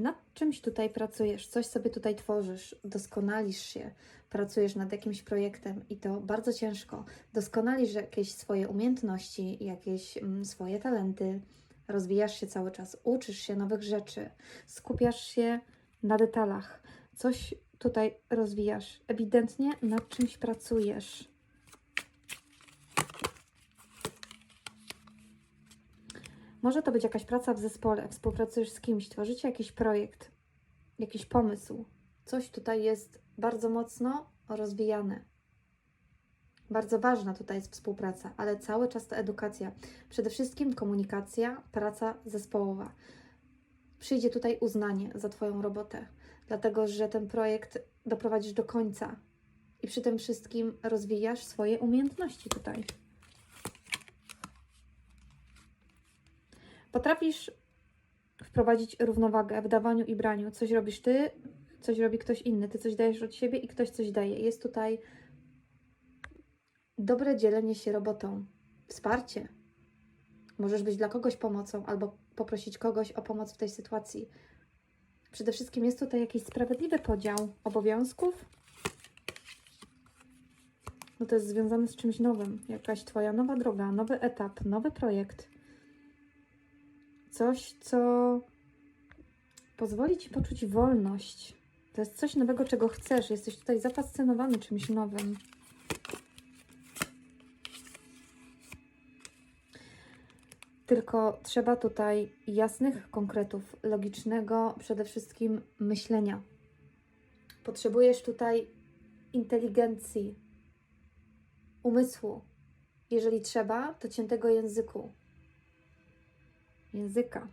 nad czymś tutaj pracujesz, coś sobie tutaj tworzysz, doskonalisz się, pracujesz nad jakimś projektem i to bardzo ciężko. Doskonalisz jakieś swoje umiejętności, jakieś mm, swoje talenty, rozwijasz się cały czas, uczysz się nowych rzeczy, skupiasz się na detalach, coś tutaj rozwijasz, ewidentnie nad czymś pracujesz. Może to być jakaś praca w zespole, współpracujesz z kimś, tworzycie jakiś projekt, jakiś pomysł. Coś tutaj jest bardzo mocno rozwijane. Bardzo ważna tutaj jest współpraca, ale cały czas to edukacja. Przede wszystkim komunikacja, praca zespołowa. Przyjdzie tutaj uznanie za Twoją robotę, dlatego że ten projekt doprowadzisz do końca i przy tym wszystkim rozwijasz swoje umiejętności tutaj. Potrafisz wprowadzić równowagę w dawaniu i braniu. Coś robisz ty, coś robi ktoś inny. Ty coś dajesz od siebie i ktoś coś daje. Jest tutaj dobre dzielenie się robotą, wsparcie. Możesz być dla kogoś pomocą albo poprosić kogoś o pomoc w tej sytuacji. Przede wszystkim jest tutaj jakiś sprawiedliwy podział obowiązków. No to jest związane z czymś nowym. Jakaś Twoja nowa droga, nowy etap, nowy projekt coś, co pozwoli ci poczuć wolność. To jest coś nowego, czego chcesz. Jesteś tutaj zafascynowany czymś nowym. Tylko trzeba tutaj jasnych konkretów, logicznego przede wszystkim myślenia. Potrzebujesz tutaj inteligencji, umysłu. Jeżeli trzeba, to ciętego języku języka.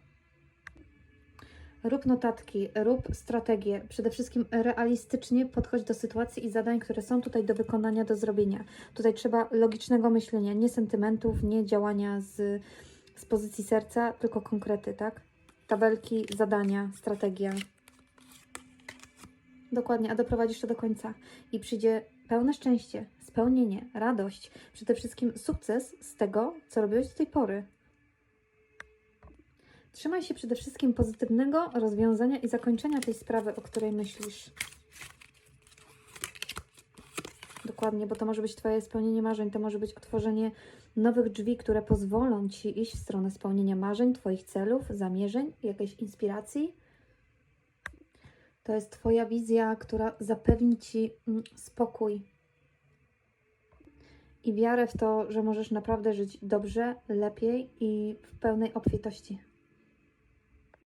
Rób notatki, rób strategię. Przede wszystkim realistycznie podchodź do sytuacji i zadań, które są tutaj do wykonania, do zrobienia. Tutaj trzeba logicznego myślenia, nie sentymentów, nie działania z, z pozycji serca, tylko konkrety, tak? Tabelki, zadania, strategia. Dokładnie, a doprowadzisz to do końca i przyjdzie pełne szczęście, spełnienie, radość, przede wszystkim sukces z tego, co robiłeś do tej pory. Trzymaj się przede wszystkim pozytywnego rozwiązania i zakończenia tej sprawy, o której myślisz. Dokładnie, bo to może być Twoje spełnienie marzeń, to może być otworzenie nowych drzwi, które pozwolą Ci iść w stronę spełnienia marzeń, Twoich celów, zamierzeń, jakiejś inspiracji. To jest Twoja wizja, która zapewni Ci mm, spokój i wiarę w to, że możesz naprawdę żyć dobrze, lepiej i w pełnej obfitości.